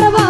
বারবার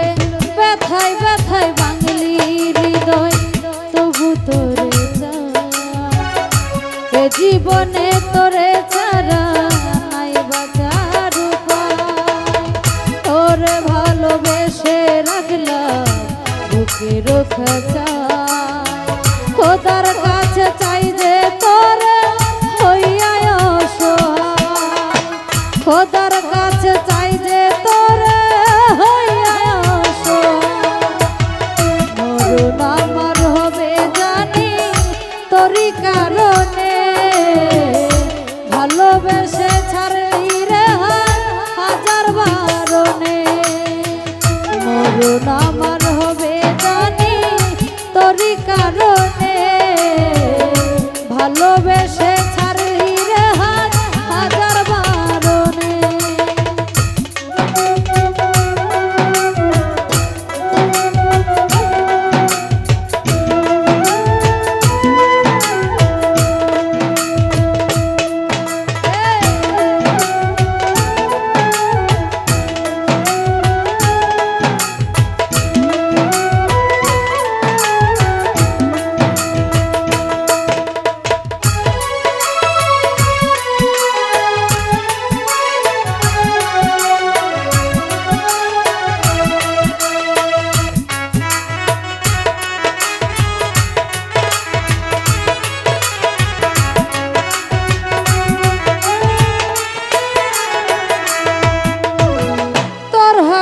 করুণামা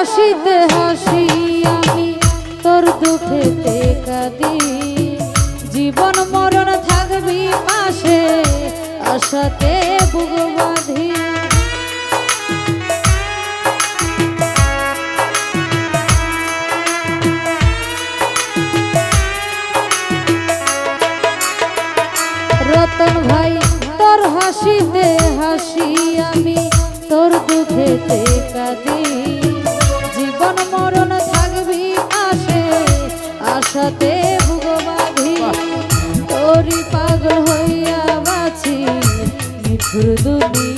হাসিতে হাসি আমি, তোর দুঃখেতে কাঁদি। জীবন মরণ থাকবি পাশে, আশাতে বুক বাঁধি। রতন ভাই, তোর হাসিতে হাসি আমি, তোর দুঃখেতে করি পাগল হইয়া বাছি মৃত্যুর